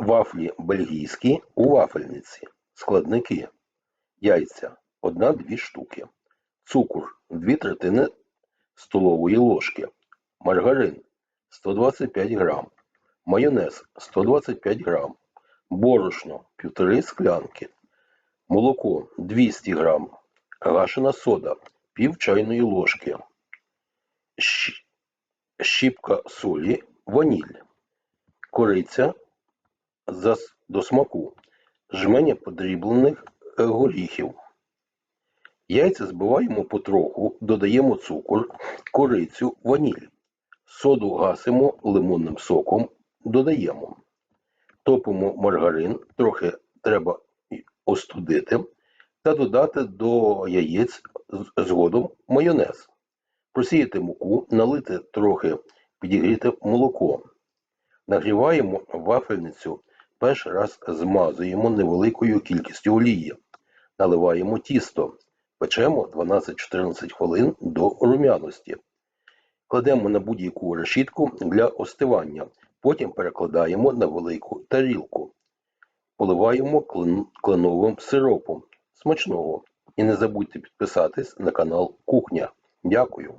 Вафлі бельгійські у вафельниці. Складники. Яйця 1-2 штуки. Цукор 2 третини столової ложки. Маргарин 125 грам. Майонез 125 грам. Борошно 1,5 склянки. Молоко 200 грам. Гашена сода пів чайної ложки. Щіпка солі, ваніль. Кориця до смаку. Жменя подріблених е, горіхів. Яйця збиваємо потроху, додаємо цукор, корицю, ваніль. Соду гасимо лимонним соком, додаємо. Топимо маргарин, трохи треба остудити та додати до яєць згодом майонез. Просіяти муку, налити трохи підігріте молоко. Нагріваємо вафельницю, перший раз змазуємо невеликою кількістю олії. Наливаємо тісто, печемо 12-14 хвилин до рум'яності. Кладемо на будь-яку решітку для остивання, потім перекладаємо на велику тарілку. Поливаємо клин- кленовим сиропом. Смачного! І не забудьте підписатись на канал Кухня. Дякую!